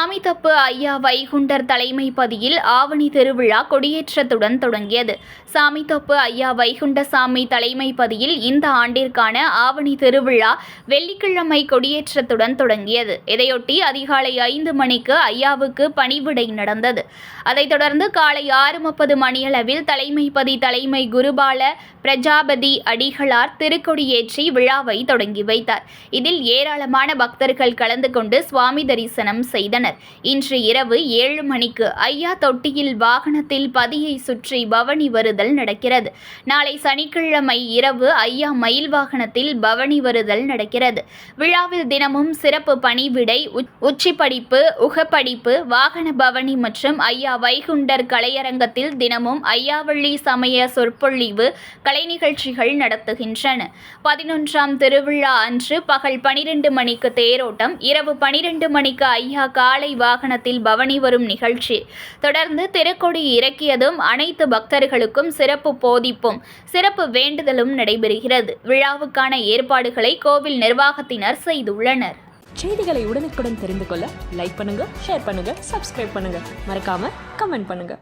ஐயா வைகுண்டர் தலைமை பதியில் ஆவணி திருவிழா கொடியேற்றத்துடன் தொடங்கியது. சாமித்தோப்பு ஐயா வைகுண்டசாமி தலைமைப்பதியில் இந்த ஆண்டிற்கான ஆவணி திருவிழா வெள்ளிக்கிழமை கொடியேற்றத்துடன் தொடங்கியது. இதையொட்டி அதிகாலை ஐந்து மணிக்கு ஐயாவுக்கு பணிவிடை நடந்தது. அதைத் தொடர்ந்து காலை ஆறு முப்பது மணியளவில் தலைமைப்பதி தலைமை குருபால பிரஜாபதி அடிகளார் திருக்கொடியேற்றி விழாவை தொடங்கி வைத்தார். இதில் ஏராளமான பக்தர்கள் கலந்து கொண்டு சுவாமி தரிசனம் செய்தனர். இன்று இரவு ஏழு மணிக்கு ஐயா தொட்டியில் வாகனத்தில் பதியை சுற்றி பவனி வருதல் நடக்கிறது. நாளை சனிக்கிழமை இரவு ஐயா மயில் வாகனத்தில் பவனி வருதல் நடக்கிறது. விழாவில் தினமும் சிறப்பு பணிவிடை உச்சிப்படிப்பு உகப்படிப்பு வாகன பவனி மற்றும் ஐயா வைகுண்டர் கலையரங்கத்தில் தினமும் ஐயாவள்ளி சமய சொற்பொழிவு கலை நிகழ்ச்சிகள் நடத்துகின்றன. பதினொன்றாம் திருவிழா அன்று பகல் பனிரெண்டு மணிக்கு தேரோட்டம் இரவு பனிரெண்டு மணிக்கு ஐயா கால காலை வாகனத்தில் பவனி வரும் நிகழ்ச்சி. தொடர்ந்து திருக்கொடி இறக்கியதும் அனைத்து பக்தர்களுக்கும் சிறப்பு போதிப்பும் சிறப்பு வேண்டுதலும் நடைபெறுகிறது. விழாவுக்கான ஏற்பாடுகளை கோவில் நிர்வாகத்தினர் செய்துள்ளனர். செய்திகளை உடனுக்குடன் தெரிந்து கொள்ள லைக் பண்ணுங்க ஷேர் பண்ணுங்க சப்ஸ்கிரைப் பண்ணுங்க. மறக்காம கமெண்ட் பண்ணுங்க.